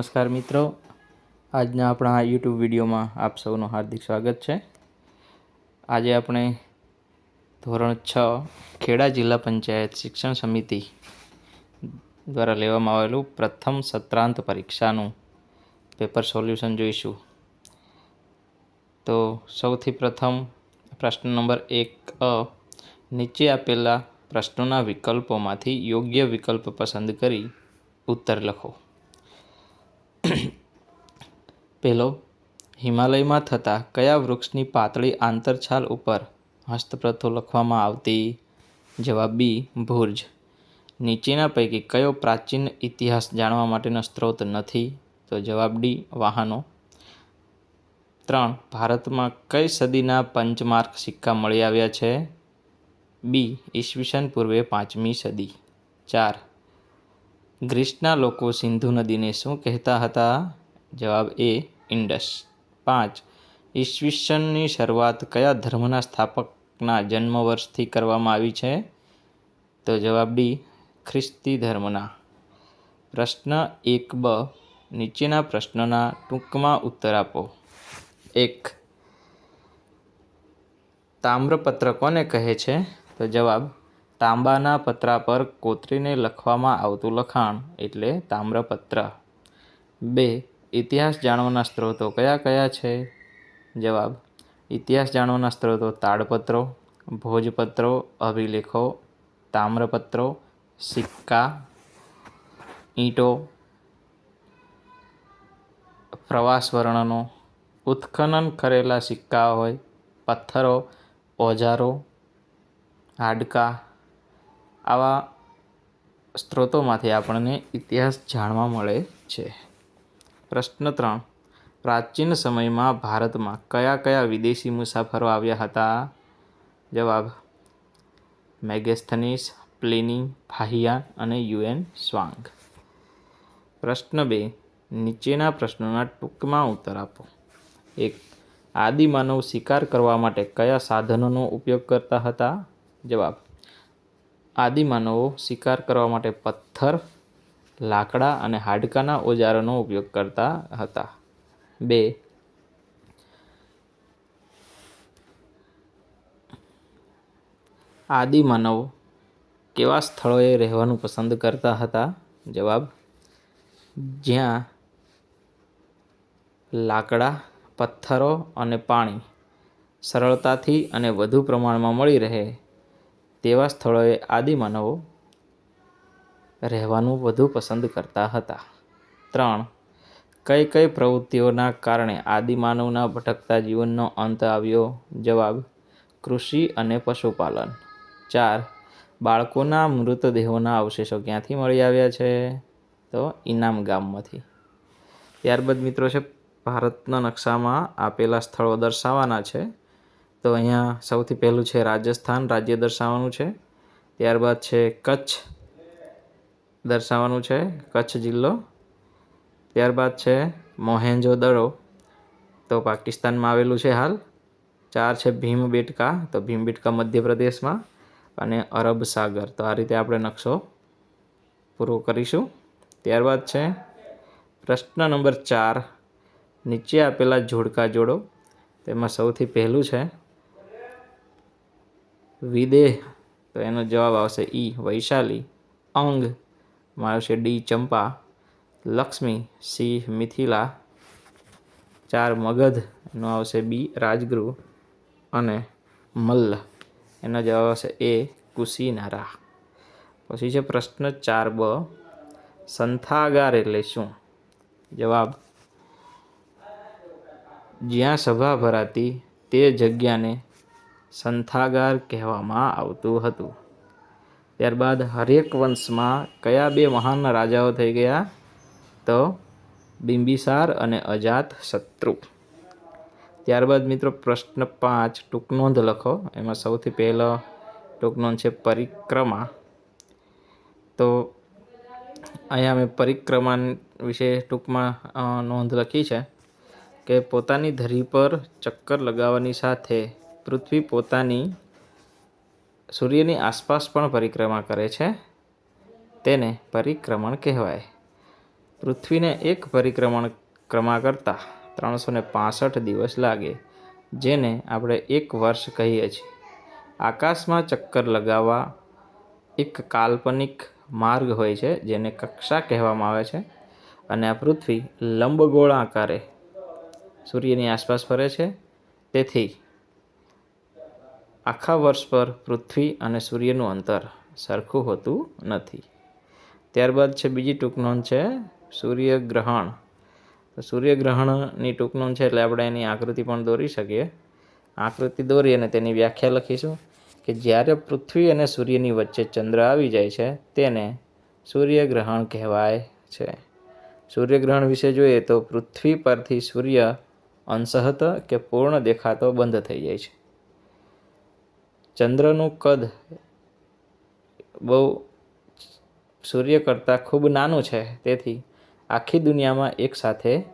નમસ્કાર મિત્રો. આજના આપણા યુટ્યુબ વિડીયોમાં આપ સૌનું હાર્દિક સ્વાગત છે. આજે આપણે ધોરણ છ ખેડા જિલ્લા પંચાયત શિક્ષણ સમિતિ દ્વારા લેવામાં આવેલું પ્રથમ સત્રાંત પરીક્ષાનું પેપર સોલ્યુશન જોઈશું. તો સૌથી પ્રથમ પ્રશ્ન નંબર એક અ, નીચે આપેલા પ્રશ્નોના વિકલ્પોમાંથી યોગ્ય વિકલ્પ પસંદ કરી ઉત્તર લખો. પહેલો હિમાલયમાં થતા કયા વૃક્ષની પાતળી આંતરછાલ ઉપર હસ્તપ્રતો લખવામાં આવતી? જવાબ બી, ભુર્જ. નીચેના પૈકી કયો પ્રાચીન ઇતિહાસ જાણવા માટેનો સ્ત્રોત નથી? તો જવાબ ડી, વાહનો. ત્રણ, ભારતમાં કઈ સદીના પંચમાર્ક સિક્કા મળી આવ્યા છે? બી, ઈસવીસન પૂર્વે પાંચમી સદી. ચાર, ગ્રીસના લોકો સિંધુ નદીને શું કહેતા હતા? જવાબ એ, ઇન્ડસ. પાંચ, ઈસવીસનની શરૂઆત કયા ધર્મના સ્થાપકના જન્મ વર્ષથી કરવામાં આવી છે? તો જવાબ ડી ખ્રિસ્તી ધર્મના. પ્રશ્ન એક બ, નીચેના પ્રશ્નના ટૂંકમાં ઉત્તર આપો. એક, તામ્રપત્ર કોને કહે છે? તો જવાબ, તાંબાના પત્રા પર કોતરીને લખવામાં આવતું લખાણ, એટલે તામ્રપત્ર. બે ઇતિહાસ જાણવાના સ્ત્રોતો કયા કયા છે? જવાબ, ઇતિહાસ જાણવાના સ્ત્રોતો તાડપત્રો, ભોજપત્રો, અભિલેખો, તામ્રપત્રો, સિક્કા, ઈંટો પ્રવાસ વર્ણનો ઉત્ખનન કરેલા સિક્કા હોય, પથ્થરો, ઓજારો, હાડકાં. આવા સ્ત્રોતોમાંથી આપણને ઇતિહાસ જાણવા મળે છે. પ્રશ્ન ત્રણ. પ્રાચીન સમયમાં ભારતમાં કયા કયા વિદેશી મુસાફરો આવ્યા હતા? જવાબ, મેગેસ્થનીસ પ્લેની ફાહિયાન અને યુએન સ્વાંગ. પ્રશ્ન બે, નીચેના પ્રશ્નોના ટૂંકમાં ઉત્તર આપો. એક આદિમાનવ શિકાર કરવા માટે કયા સાધનોનો ઉપયોગ કરતા હતા? જવાબ આદિમાનવો શિકાર કરવા માટે પથ્થર લાકડા અને હાડકાના ઓજારોનો ઉપયોગ કરતા હતા. બે. આદિમાનવ કેવા સ્થળોએ રહેવાનું પસંદ કરતા હતા? જવાબ, જ્યાં લાકડા, પથ્થરો અને પાણી સરળતાથી અને વધુ પ્રમાણમાં મળી રહે તેવા સ્થળોએ આદિમાનવો રહેવાનું વધુ પસંદ કરતા હતા. ત્રણ, કઈ કઈ પ્રવૃત્તિઓના કારણે આદિમાનવના ભટકતા જીવનનો અંત આવ્યો? જવાબ, કૃષિ અને પશુપાલન. ચાર, બાળકોના મૃતદેહોના અવશેષો ક્યાંથી મળી આવ્યા છે? તો ઇનામ ગામમાંથી. ત્યારબાદ મિત્રો છે, ભારતના નકશામાં આપેલા સ્થળો દર્શાવવાના છે. તો અહીંયા સૌથી પહેલું છે રાજસ્થાન, રાજ્ય દર્શાવવાનું છે. ત્યારબાદ છે, કચ્છ. દર્શાવવાનું છે કચ્છ જિલ્લો. ત્યારબાદ છે મોહેન્જો દડો. તો પાકિસ્તાનમાં આવેલું છે હાલ. ચાર છે ભીમ બેટકા. તો ભીમ બેટકા મધ્યપ્રદેશમાં અને અરબ સાગર. તો આ રીતે આપણે નકશો પૂરો કરીશું. ત્યારબાદ છે પ્રશ્ન નંબર ચાર. નીચે આપેલા જોડકા જોડો. તેમાં સૌથી પહેલું છે વિદેહ. તો એનો જવાબ આવશે ઈ, વૈશાલી. અંગ. માં આવશે ડી ચંપા, લક્ષ્મી સી મિથિલા, ચાર મગધનો આવશે બી રાજગૃહ અને મલ્લ. એનો જવાબ આવશે એ કુશીનારા. પછી છે પ્રશ્ન ચાર બ, સંથાગાર એટલે શું? જવાબ, જ્યાં સભા ભરાતી તે જગ્યાને સંથાગાર કહેવામાં આવતું હતું. ત્યારબાદ હરેક વંશમાં કયા બે મહાન રાજાઓ થઈ ગયા? તો બિંબિસાર અને અજાત શત્રુ. ત્યારબાદ મિત્રો પ્રશ્ન પાંચ ટૂંકનોંધ લખો. એમાં સૌથી પહેલો ટૂંકનોંધ છે પરિક્રમા. તો અહીંયા મેં પરિક્રમા વિશે ટૂંકમાં નોંધ લખી છે કે પોતાની ધરી પર ચક્કર લગાવવાની સાથે પૃથ્વી પોતાની સૂર્યની આસપાસ પણ પરિક્રમા કરે છે. તેને પરિક્રમણ કહેવાય. પૃથ્વીને એક પરિક્રમણ ક્રમા કરતાં ત્રણસો ને દિવસ લાગે, જેને આપણે એક વર્ષ કહીએ છીએ. આકાશમાં ચક્કર લગાવવા એક કાલ્પનિક માર્ગ હોય છે, જેને કક્ષા કહેવામાં આવે છે અને આ પૃથ્વી લંબગોળા આકારે સૂર્યની આસપાસ ફરે છે. તેથી આખા વર્ષ પર પૃથ્વી અને સૂર્યનું અંતર સરખું હોતું નથી. ત્યારબાદ છે બીજી ટૂંક નોંધ છે સૂર્યગ્રહણ. તો સૂર્યગ્રહણની ટૂંક નોંધ છે એટલે આપણે એની આકૃતિ પણ દોરી શકીએ. આકૃતિ દોરી અને તેની વ્યાખ્યા લખીશું કે જ્યારે પૃથ્વી અને સૂર્યની વચ્ચે ચંદ્ર આવી જાય છે, તેને સૂર્યગ્રહણ કહેવાય છે. સૂર્યગ્રહણ વિશે જોઈએ તો પૃથ્વી પરથી સૂર્ય અંશહત કે પૂર્ણ દેખાતો બંધ થઈ જાય છે. ચંદ્રનું કદ બહુ સૂર્ય કરતાં ખૂબ નાનું છે. તેથી આખી દુનિયામાં એકસાથે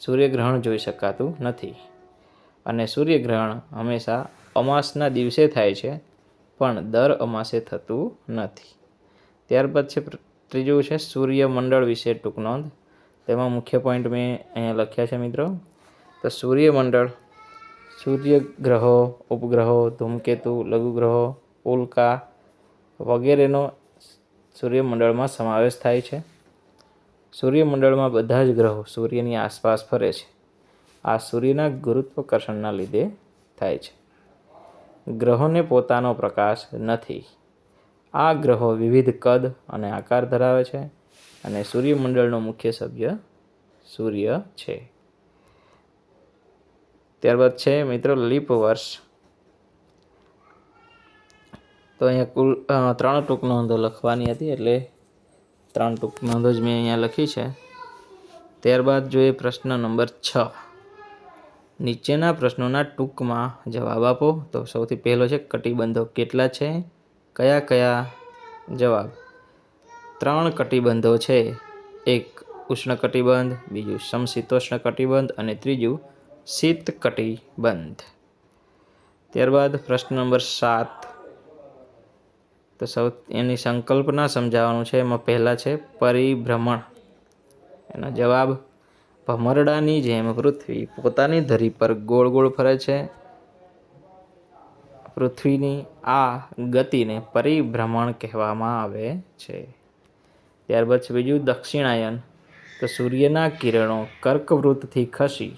સૂર્યગ્રહણ જોઈ શકાતું નથી. અને સૂર્યગ્રહણ હંમેશા અમાસના દિવસે થાય છે, પણ દર અમાસે થતું નથી. ત્યારબાદ છે ત્રીજું છે સૂર્યમંડળ વિશે ટૂંક નોંધ. તેમાં મુખ્ય પોઈન્ટ મેં અહીંયા લખ્યા છે મિત્રો. તો સૂર્યમંડળ સૂર્યગ્રહો, ઉપગ્રહો, ધૂમકેતુ, લઘુગ્રહો, ઉલ્કા વગેરેનો સૂર્યમંડળમાં સમાવેશ થાય છે. સૂર્યમંડળમાં બધા જ ગ્રહો સૂર્યની આસપાસ ફરે છે. આ સૂર્યના ગુરુત્વાકર્ષણના લીધે થાય છે. ગ્રહોને પોતાનો પ્રકાશ નથી. આ ગ્રહો વિવિધ કદ અને આકાર ધરાવે છે અને સૂર્યમંડળનો મુખ્ય સભ્ય સૂર્ય છે. ત્યારબાદ છે મિત્રો લીપ વર્ષ. તો અહીંયા કુલ ત્રણ ટૂંક નોંધો લખવાની હતી એટલે ત્રણ ટૂંક નોંધો જ મેં અહીંયા લખી છે. ત્યારબાદ જોઈએ પ્રશ્ન નંબર છ. નીચેના પ્રશ્નોના ટૂંકમાં જવાબ આપો. તો સૌથી પહેલો છે, કટિબંધો કેટલા છે? કયા કયા? જવાબ. ત્રણ કટિબંધો છે. એક ઉષ્ણ કટિબંધ બીજું સમશીતોષ્ણ કટિબંધ અને ત્રીજું શીત કટિબંધ ત્યારબાદ પ્રશ્ન નંબર સાત. તો સૌ, એની સંકલ્પના સમજાવવાનું છે. એમાં પહેલાં છે પરિભ્રમણ. એનો જવાબ, ભમરડાની જેમ પૃથ્વી પોતાની ધરી પર ગોળ ગોળ ફરે છે. પૃથ્વીની આ ગતિને પરિભ્રમણ કહેવામાં આવે છે. ત્યારબાદ છે બીજું દક્ષિણાયન. તો સૂર્યના કિરણો કર્કવૃત્તથી ખસી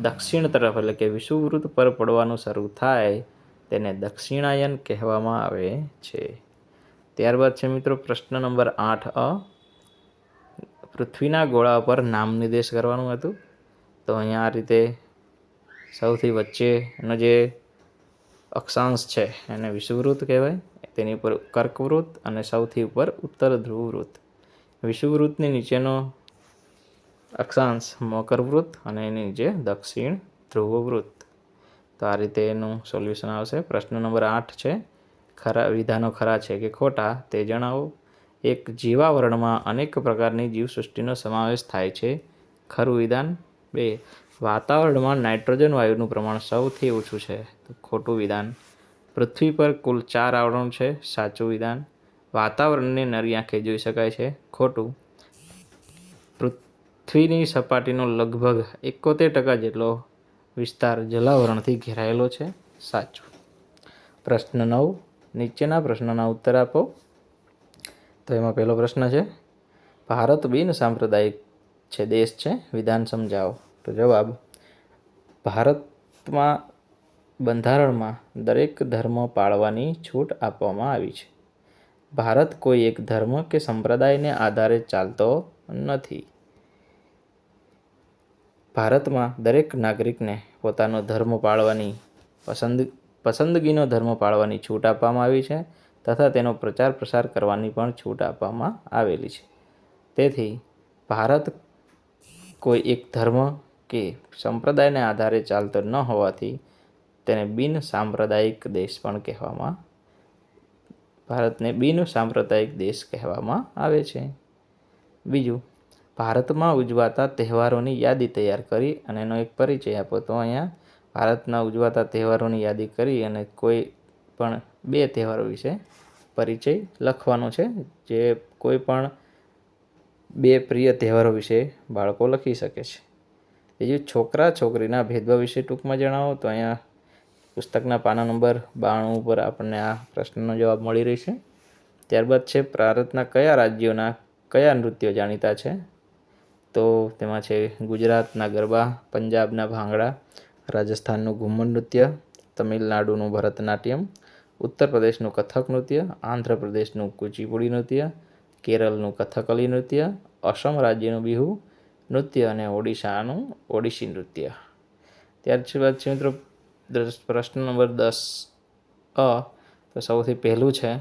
દક્ષિણ તરફ એટલે કે વિષુવવૃત્ત પર પડવાનું શરૂ થાય તેને દક્ષિણાયન કહેવામાં આવે છે. ત્યારબાદ છે મિત્રો પ્રશ્ન નંબર આઠ અ. પૃથ્વીના ગોળા પર નામ નિર્દેશ કરવાનું હતું. તો અહીંયા આ રીતે સૌથી વચ્ચેનો જે અક્ષાંશ છે એને વિષુવવૃત્ત કહેવાય. તેની ઉપર કર્કવૃત્ત અને સૌથી ઉપર ઉત્તર ધ્રુવવૃત્ત. વિષુવવૃત્તની નીચેનો અક્ષાંશ મકરવૃત્ત અને એની નીચે દક્ષિણ ધ્રુવવૃત્ત. તો આ રીતે એનું સોલ્યુશન આવશે. પ્રશ્ન નંબર આઠ છે, ખરા વિધાનો ખરા છે કે ખોટા તે જણાવો. એક જીવાવરણમાં અનેક પ્રકારની જીવસૃષ્ટિનો સમાવેશ થાય છે. ખરું વિધાન? બે, વાતાવરણમાં નાઇટ્રોજન વાયુનું પ્રમાણ સૌથી ઓછું છે. તો ખોટું વિધાન. પૃથ્વી પર કુલ ચાર આવરણ છે, સાચું વિધાન. વાતાવરણને નરી આંખે જોઈ શકાય છે. ખોટું. પૃથ્વીની સપાટીનો લગભગ એકોતેર ટકા જેટલો વિસ્તાર જલાવરણથી ઘેરાયેલો છે. સાચું. પ્રશ્ન નવ. નીચેના પ્રશ્નના ઉત્તર આપો. તો એમાં પહેલો પ્રશ્ન છે, ભારત બિન સાંપ્રદાયિક છે, દેશ છે? વિધાન સમજાવો. તો જવાબ, ભારતમાં બંધારણમાં દરેક ધર્મ પાળવાની છૂટ આપવામાં આવી છે. ભારત કોઈ એક ધર્મ કે સંપ્રદાયને આધારે ચાલતો નથી. ભારતમાં દરેક નાગરિકને પોતાનો ધર્મ પાળવાની પસંદ, પસંદગીનો ધર્મ પાળવાની છૂટ આપવામાં આવી છે તથા તેનો પ્રચાર પ્રસાર કરવાની પણ છૂટ આપવામાં આવેલી છે. તેથી, ભારત કોઈ એક ધર્મ કે સંપ્રદાયને આધારે ચાલતો ન હોવાથી તેને બિન સાંપ્રદાયિક દેશ પણ કહેવામાં, ભારતને બિન સાંપ્રદાયિક દેશ કહેવામાં આવે છે. બીજું ભારતમાં ઉજવાતા તહેવારોની યાદી તૈયાર કરી અને એનો એક પરિચય આપો. તો અહીંયા ભારતના ઉજવાતા તહેવારોની યાદી કરી અને કોઈ પણ બે તહેવારો વિશે પરિચય લખવાનો છે. જે કોઈ પણ બે પ્રિય તહેવારો વિશે બાળકો લખી શકે છે. બીજું, છોકરા છોકરીના ભેદભાવ વિશે ટૂંકમાં જણાવો. તો અહીંયા પુસ્તકના પાના નંબર બાણું ઉપર આપણને આ પ્રશ્નનો જવાબ મળી રહેશે. ત્યારબાદ છે, ભારતના કયા રાજ્યોના કયા નૃત્યો જાણીતા છે? તો તેમાં છે ગુજરાતના ગરબા, પંજાબના ભાંગડા, રાજસ્થાનનું ઘુમર નૃત્ય, તમિલનાડુનું ભરતનાટ્યમ ઉત્તર પ્રદેશનું કથક નૃત્ય, આંધ્રપ્રદેશનું કુચીપુડી નૃત્ય કેરળનું કથકલી નૃત્ય, અસમ રાજ્યનું બિહુ નૃત્ય અને ઓડિશાનું ઓડિશી નૃત્ય. ત્યારબાદ છે મિત્રો પ્રશ્ન નંબર દસ અ, તો સૌથી પહેલું છે,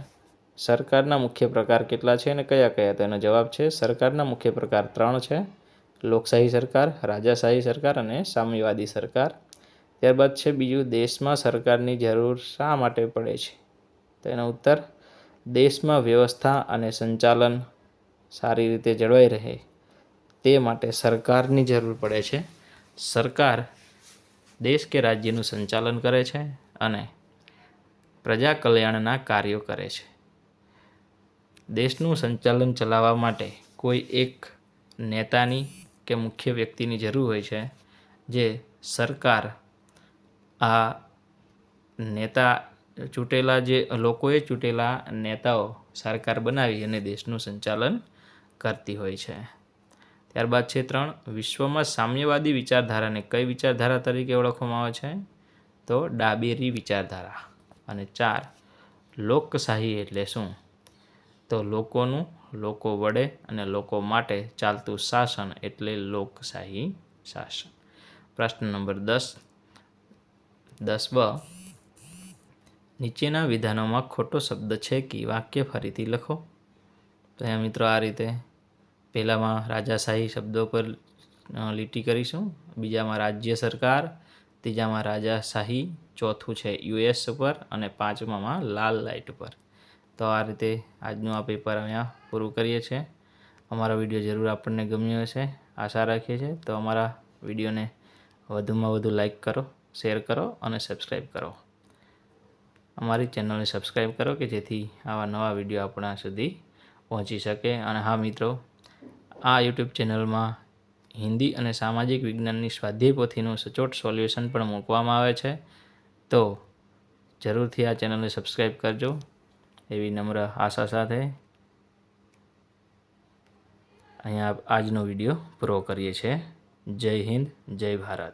સરકારના મુખ્ય પ્રકાર કેટલા છે અને કયા કયા? તેનો જવાબ છે સરકારના મુખ્ય પ્રકાર ત્રણ છે. લોકશાહી સરકાર, રાજાશાહી સરકાર અને સામ્યવાદી સરકાર. ત્યારબાદ છે બીજું, દેશમાં સરકારની જરૂર શા માટે પડે છે? તો ઉત્તર, દેશમાં વ્યવસ્થા અને સંચાલન સારી રીતે જળવાઈ રહે તે માટે સરકારની જરૂર પડે છે. સરકાર દેશ કે રાજ્યનું સંચાલન કરે છે અને પ્રજા કલ્યાણના કાર્યો કરે છે. દેશનું સંચાલન ચલાવવા માટે કોઈ એક નેતાની કે મુખ્ય વ્યક્તિની જરૂર હોય છે, જે સરકાર આ નેતા ચૂંટેલા જે લોકોએ ચૂંટેલા નેતાઓ સરકાર બનાવી અને દેશનું સંચાલન કરતી હોય છે. ત્યારબાદ છે ત્રણ, વિશ્વમાં સામ્યવાદી વિચારધારાને કઈ વિચારધારા તરીકે ઓળખવામાં આવે છે? તો ડાબેરી વિચારધારા. અને ચાર, લોકશાહી એટલે શું? તો લોકોનું, લોકો વડે અને લોકો માટે ચાલતું શાસન એટલે લોકશાહી શાસન. પ્રશ્ન નંબર દસ. દસ બ. નીચેના વિધાનોમાં ખોટો શબ્દ છે કે વાક્ય ફરીથી લખો. તો એ મિત્રો આ રીતે પહેલામાં રાજાશાહી શબ્દો પર લીટી કરીશું. બીજામાં રાજ્ય સરકાર, ત્રીજામાં રાજાશાહી, ચોથું છે યુએસ ઉપર અને પાંચમામાં લાલ લાઇટ ઉપર. તો આ રીતે આજનું આ પેપર અહીંયા પૂરું કરીએ છીએ. અમારો વીડિયો જરૂર આપણને ગમ્યો હશે, આશા રાખીએ છીએ. તો અમારા વિડીયોને વધુમાં વધુ લાઈક કરો શેર કરો અને સબસ્ક્રાઈબ કરો. અમારી ચેનલને સબસ્ક્રાઈબ કરો કે જેથી આવા નવા વીડિયો આપણા સુધી પહોંચી શકે. અને હા, મિત્રો, આ યુટ્યુબ ચેનલમાં હિન્દી અને સામાજિક વિજ્ઞાનની સ્વાધ્યાય પોથીનું સચોટ સોલ્યુશન પણ મૂકવામાં આવે છે. તો જરૂરથી આ ચેનલને સબસ્ક્રાઈબ કરજો. એવી નમ્ર આશા સાથે અહીંયા આજનો વીડિયો પૂરો કરીએ છીએ. જય હિન્દ જય ભારત.